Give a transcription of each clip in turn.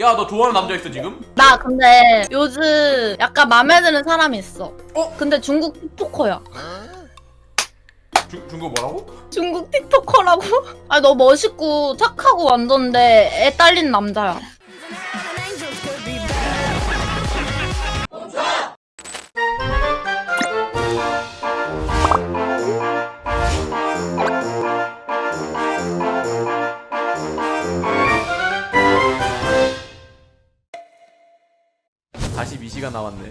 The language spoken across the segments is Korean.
야 너 좋아하는 남자 있어 지금? 나 근데 요즘 약간 맘에 드는 사람이 있어. 어? 근데 중국 틱토커야. 중, 중국 뭐라고? 중국 틱토커라고? 아, 너 멋있고 착하고 완전데 애 딸린 남자야. 나왔네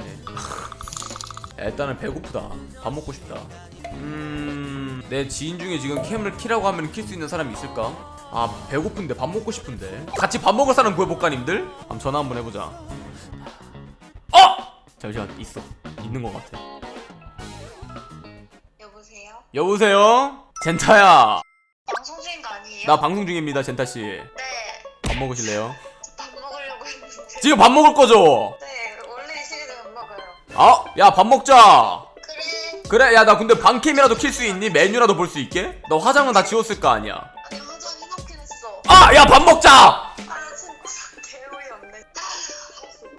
일단은 배고프다 밥 먹고 싶다 음내 지인 중에 지금 캠을 키라고 하면 킬 수 있는 사람이 있을까? 아 배고픈데 밥 먹고 싶은데 같이 밥 먹을 사람 구해볼까 님들? 한번 전화 한번 해보자 어! 잠시만 있어 있는 것 같아 여보세요? 여보세요? 젠타야 방송 중인 거 아니에요? 나 방송 중입니다 젠타씨 네. 밥 먹으실래요? 밥 먹으려고 했는데. 지금 밥 먹을 거죠? 네, 아, 야 밥 먹자 그래. 그래 야 나 근데 방캠이라도 킬 수 있니? 메뉴라도 볼 수 있게? 너 화장은 다 지웠을 거 아니야 아니, 화장 해놓긴 했어. 아! 야 밥 먹자! 아, 진짜 개울이 없네.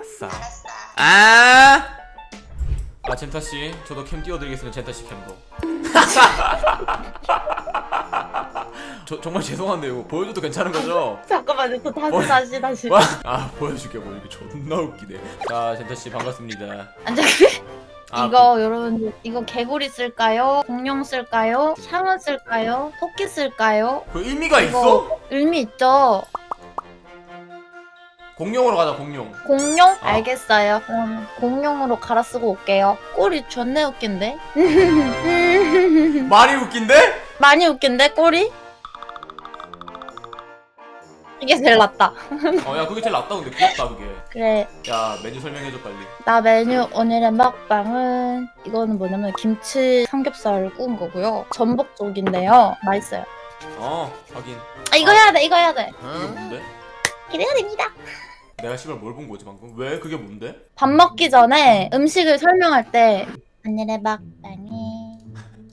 아싸 알았어. 아! 아 젠타씨 저도 캠 띄워드리겠습니다 젠타씨 캠도 저, 정말 죄송한데 이거 보여줘도 괜찮은 거죠? 잠깐만요. 또 다시, 뭐? 다시, 다시. 와, 아 보여줄게 보여줄게 존나 웃기네 자 젠타씨 반갑습니다 앉아? 아, 이거 여러분들 이거 개구리 쓸까요? 공룡 쓸까요? 샹어 쓸까요? 토끼 쓸까요? 그, 그 의미가 있어? 이거 의미 있죠? 공룡으로 가자 공룡 공룡? 알겠어요. 그럼 공룡으로 갈아 쓰고 올게요. 꼬리 존내 웃긴데? 많이 웃긴데? 많이 웃긴데 꼬리? 이게 제일 낫다. 어야 그게 제일 낫다 근데 귀엽다 그게 그래. 야 메뉴 설명해줘 빨리 나 메뉴 오늘의 먹방은 이거는 뭐냐면 김치 삼겹살을 구운 거고요. 전복 쪽인데요. 맛있어요. 어 확인 아 이거 해야 돼. 이거 해야 돼. 이게 뭔데? 기대가 됩니다. 내가 시발 뭘 본 거지 방금? 왜? 그게 뭔데? 밥 먹기 전에 음식을 설명할 때 오늘의 먹방은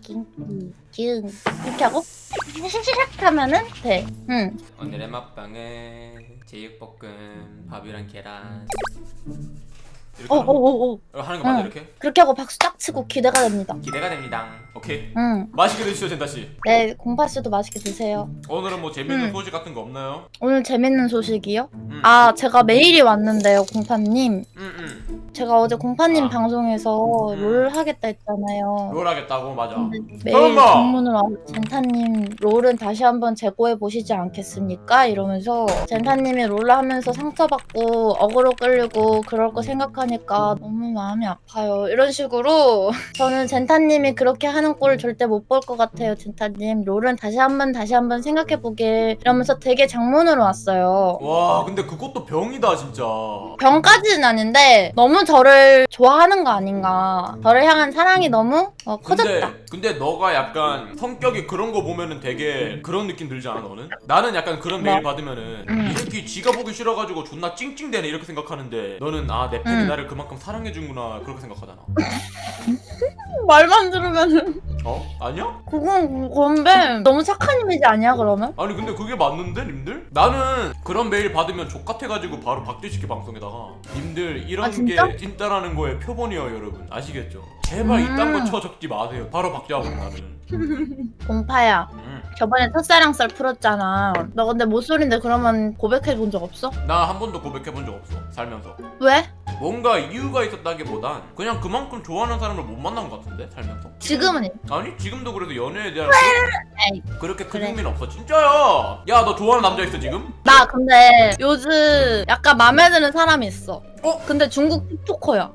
김치 기응 이렇게 하고 샥샥샥 하면은 돼. 응. 오늘의 맛방은 제육볶음 밥이랑 계란 이렇게 하는 거? 어어어어. 하는 거 맞아 응. 이렇게? 그렇게 하고 박수 딱 치고 기대가 됩니다. 기대가 됩니다 오케이 응. 맛있게 드시죠 젠타 씨 네, 공파 씨도 맛있게 드세요. 오늘은 뭐 재밌는 음. 소식 같은 거 없나요? 오늘 재밌는 소식이요? 음. 아, 제가 메일이 왔는데요, 공파님. 응응 제가 어제 공파님 아. 방송에서 음. 롤 하겠다 했잖아요. 롤 하겠다고 맞아 근데 메일 설마! 주문으로 와서 젠타님 롤은 다시 한번 재고해 보시지 않겠습니까? 이러면서 젠타님이 롤을 하면서 상처받고 어그로 끌리고 그럴 거 생각하 니까 너무 마음이 아파요. 이런 식으로 저는 젠타님이 그렇게 하는 꼴을 절대 못 볼 것 같아요. 젠타님 롤은 다시 한번 다시 한번 생각해 보길 이러면서 되게 장문으로 왔어요. 와 근데 그것도 병이다 진짜 병까지는 아닌데 너무 저를 좋아하는 거 아닌가. 저를 향한 사랑이 너무 어, 커졌다. 근데 근데 너가 약간 성격이 그런 거 보면은 되게 그런 느낌 들지 않아 너는? 나는 약간 그런 메일 뭐? 받으면은 음. 이 새끼 지가 보기 싫어가지고 존나 찡찡대네 이렇게 생각하는데 너는 아내 팬이 음. 나를 그만큼 사랑해준구나 그렇게 생각하잖아 말만 들으면은 어? 아니야? 그건 그건데 너무 착한 이미지 아니야 그러면? 아니 근데 그게 맞는데 님들? 나는 그런 메일 받으면 족같아가지고 바로 박제시켜 방송에다가 님들 이런 아, 진짜? 게 진짜라는 거의 표본이에요 여러분 아시겠죠? 제발 이딴 거 음. 쳐 적지 마세요 바로 박제하고 나는 공파야 음. 저번에 첫사랑 썰 풀었잖아 너 근데 모쏠인데 그러면 고백해 본 적 없어? 나 한 번도 고백해본 적 없어 살면서 왜? 뭔가 이유가 있었다기보단 그냥 그만큼 좋아하는 사람을 못 만난 것 같은데 살면서? 지금은 아니 지금도 그래도 연애에 대한 에이, 그, 그렇게 큰 그래. 흥미는 없어. 진짜야! 야 너 좋아하는 남자 있어 지금? 나 근데 요즘 약간 맘에 드는 사람이 있어. 어? 근데 중국 틱토커야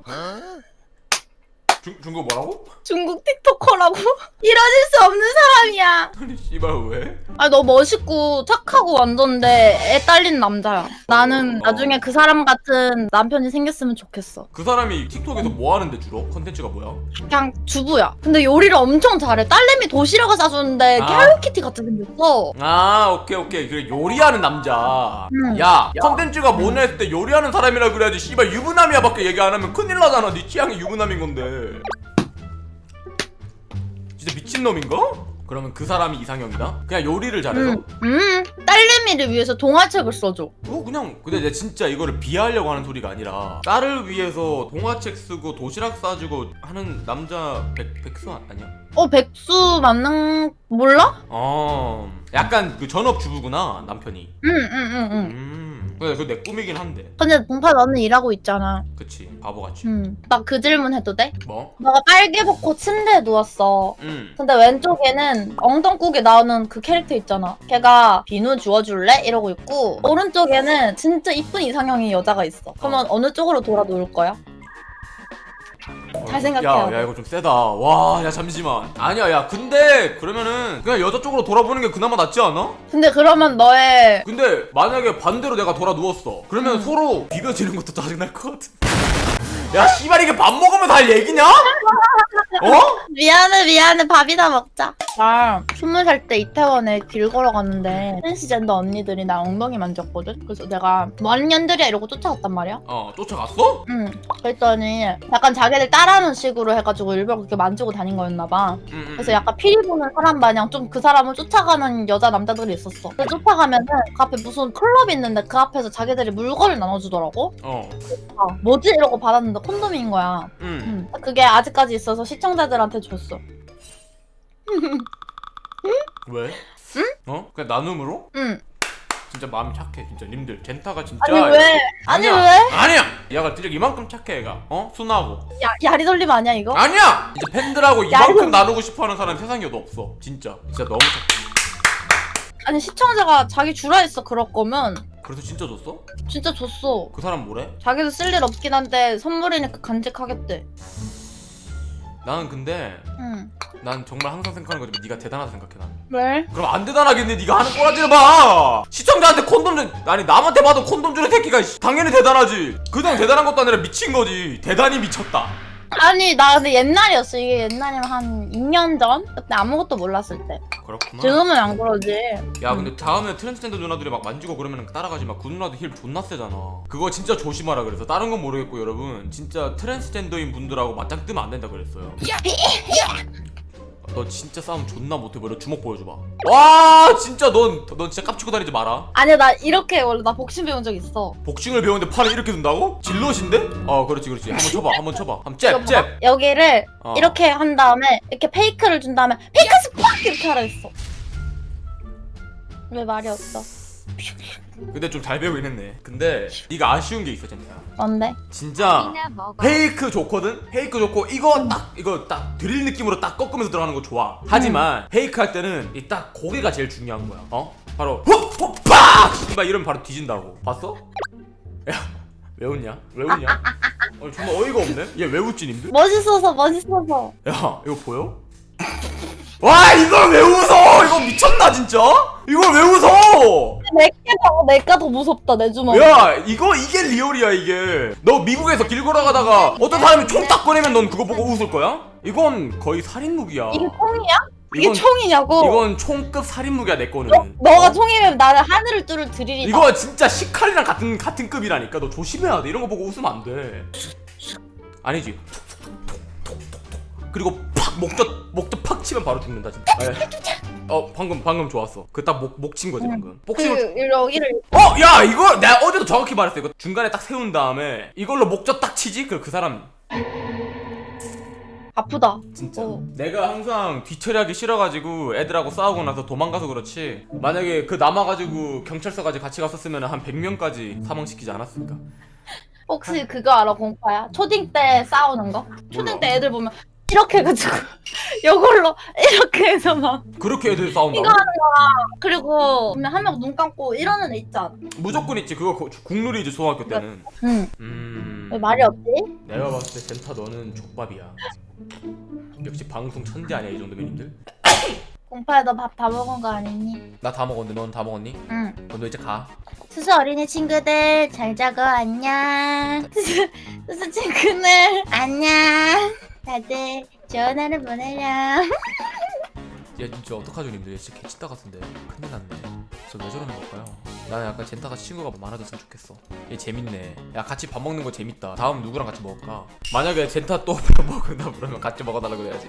중, 중국 뭐라고? 중국 틱토커라고? 이뤄질 수 없는 사람이야 아니 씨발 왜? 아 너 멋있고 착하고 완전데 애 딸린 남자야 나는 어. 나중에 그 사람 같은 남편이 생겼으면 좋겠어 그 사람이 틱톡에서 뭐 하는데 주로? 컨텐츠가 뭐야? 그냥 주부야. 근데 요리를 엄청 잘해. 딸내미 도시락을 싸주는데 아. 헬로키티 같이 생겼어. 아 오케이 오케이 그래 요리하는 남자 음. 야 컨텐츠가 뭐냐 했을 때 요리하는 사람이라 그래야지 씨발 유부남이야 밖에 얘기 안 하면 큰일 나잖아 네 취향이 유부남인 건데 미친놈인가? 그러면 그 사람이 이상형이다? 그냥 요리를 잘해서? 음, 음, 딸내미를 위해서 동화책을 써줘. 어 그냥 근데 내가 진짜 이거를 비하하려고 하는 소리가 아니라 딸을 위해서 동화책 쓰고 도시락 싸주고 하는 남자 백, 백수 아니야? 어, 백수 맞는, 몰라? 어 약간 그 전업 주부구나 남편이 응, 응, 응, 응. 음 근데 그거 내 꿈이긴 한데 근데 봉파 너는 일하고 있잖아. 그치 바보같이 응. 나그 질문 해도 돼? 뭐? 너가 빨개 벗고 침대에 누웠어. 음 근데 왼쪽에는 엉덩국에 나오는 그 캐릭터 있잖아. 걔가 비누 주워줄래? 이러고 있고 오른쪽에는 진짜 이쁜 이상형의 여자가 있어. 그러면 어느 쪽으로 돌아 누울 거야? 잘 생각해야 야, 돼. 야 이거 좀 세다 와 야 잠시만 아니야 야 근데 그러면은 그냥 여자 쪽으로 돌아보는 게 그나마 낫지 않아? 근데 그러면 너의 근데 만약에 반대로 내가 돌아 누웠어 그러면 음. 서로 비벼지는 것도 짜증 날 것 같은 야 씨발 이게 밥 먹으면서 할 얘기냐? 어? 미안해 미안해 밥이나 먹자. 나 스무 살 때 이태원에 길 걸어갔는데 트랜스젠더 언니들이 나 엉덩이 만졌거든. 그래서 내가 뭐 하는 년들이야 이러고 쫓아갔단 말이야. 어 쫓아갔어? 응. 그랬더니 약간 자기들 따라하는 식으로 해가지고 일부러 그렇게 만지고 다닌 거였나 봐. 응, 응, 그래서 약간 피리 보는 사람 마냥 좀 그 사람을 쫓아가는 여자 남자들이 있었어. 그 쫓아가면은 그 앞에 무슨 클럽이 있는데 그 앞에서 자기들이 물건을 나눠주더라고. 어 아, 뭐지 이러고 받았는데 콘돔인 거야. 응. 응. 그게 아직까지 있어서 시 청자들한테 줬어. 왜? 응? 어? 그냥 나눔으로? 응. 진짜 마음 착해 진짜 님들 젠타가 진짜 아니 왜? 아니 아니야. 왜? 아니야 얘가 진짜 이만큼 착해 얘가 어? 순하고 야, 야리 돌림 아니야 이거? 아니야! 이제 팬들하고 야, 이만큼 나누고 싶어하는 사람 세상에 어디 없어 진짜 진짜 너무 착해 아니 시청자가 자기 주라 했어 그럴 거면 그래서 진짜 줬어? 진짜 줬어. 그 사람 뭐래? 자기도 쓸 일 없긴 한데 선물이니까 간직하겠대. 나는 근데 응. 난 정말 항상 생각하는 거지만 네가 대단하다 생각해 나는. 왜? 그럼 안 대단하겠네. 네가 하는 꼬라지를 봐. 시청자한테 콘돔 주 아니 남한테 봐도 콘돔 주는 새끼가 씨, 당연히 대단하지. 그냥 대단한 것도 아니라 미친 거지. 대단히 미쳤다 아니 나 근데 옛날이었어 이게 옛날이면 한 2년 전? 그때 아무것도 몰랐을 때 그렇구나 지금은 안 그러지 야 근데 다음에 트랜스젠더 누나들이 막 만지고 그러면 따라가지 마. 그 누나도 힐 존나 세잖아. 그거 진짜 조심하라 그래서 다른 건 모르겠고 여러분 진짜 트랜스젠더인 분들하고 맞짱 뜨면 안 된다 그랬어요. 너 진짜 싸움 존나 못해 보여. 주먹 보여줘봐. 와 진짜 넌 넌 진짜 깝치고 다니지 마라. 아니 나 이렇게 원래 나 복싱 배운 적 있어 복싱을 배우는데 팔을 이렇게 든다고? 질럿인데? 어 그렇지 그렇지. 한번 쳐봐 한번 쳐봐. 한번 이거 잽 잽. 봐봐. 여기를 어. 이렇게 한 다음에 이렇게 페이크를 준 다음에 페이크 스팍 이렇게 하라 했어 왜 말이 없어 근데 좀 잘 배우긴 했네. 근데 네가 아쉬운 게 있어 진짜. 뭔데? 진짜 페이크 좋거든? 페이크 좋고 이거 딱 이거 딱 드릴 느낌으로 딱 꺾으면서 들어가는 거 좋아 하지만 페이크 할 때는 이 딱 고개가 제일 중요한 거야 어? 바로 훅훅빡 씨발 이러면 바로 뒤진다고 봤어? 야 왜 웃냐? 왜 웃냐? 어, 정말 어이가 없네 얘 왜 웃지 님들? 멋있어서 멋있어서 야 이거 보여? 와 이걸 왜 웃어? 이거 미쳤나 진짜? 이걸 왜 웃어? 내가 내가 더 무섭다 내 주먹 야 이거 이게 리얼이야 이게. 너 미국에서 길 걸어가다가 어떤 사람이 총 딱 꺼내면 넌 그거 보고 웃을 거야? 이건 거의 살인 무기야. 이게 총이야? 이게 이건, 총이냐고? 이건 총급 살인 무기야 내 거는. 너, 너가 어? 총이면 나를 하늘을 뚫을 드릴이다. 이거 진짜 시칼이랑 같은 같은 급이라니까? 너 조심해야 돼. 이런 거 보고 웃으면 안돼. 아니지. 그리고 팍 목젖 목젖 팍 치면 바로 죽는다 진짜 아, 야. 어 방금 방금 좋았어 그 딱 목 목 친 거지 방금 복싱을 그 여기를 어, 야, 이거 내가 어제도 정확히 말했어. 이거 중간에 딱 세운 다음에 이걸로 목젖 딱 치지? 그럼 그 사람 아프다 진짜. 어. 내가 항상 뒤처리하기 싫어가지고 애들하고 싸우고 나서 도망가서 그렇지. 만약에 그 남아가지고 경찰서까지 같이 갔었으면 한 100명까지 사망시키지 않았을까? 혹시 그거 알아 공파야? 초딩 때 싸우는 거? 초딩. 때 애들 보면 이렇게 해가지고 이걸로 이렇게 해서 막 그렇게 애들 싸운다고? 이거 하는 거야 그리고 보면 한명 눈 감고 이러는 애 있잖아 무조건 있지. 그거 거- 국룰이지 초등학교 때는. 응 음. 왜 말이 없지? 내가 봤을 때 젠타 너는 족밥이야. 역시 방송 천재 아니야 이 정도면 님들? 공파야 너 밥 다 먹은 거 아니니? 나 다 먹었는데 넌 다 먹었니? 응 그럼 너 이제 가. 수수 어린이 친구들 잘 자고 안녕 수수, 수수 친구들 안녕 다들 좋은 하루 보내렴. 얘 진짜 어떡하죠 님들? 얘 진짜 개치다 같은데. 큰일 났네. 저 왜 저러는 걸까요? 나는 약간 젠타가 친구가 많아졌으면 좋겠어. 얘 재밌네. 야 같이 밥 먹는 거 재밌다. 다음 누구랑 같이 먹을까? 만약에 젠타 또 밥 먹는다 그러면 같이 먹어달라고 해야지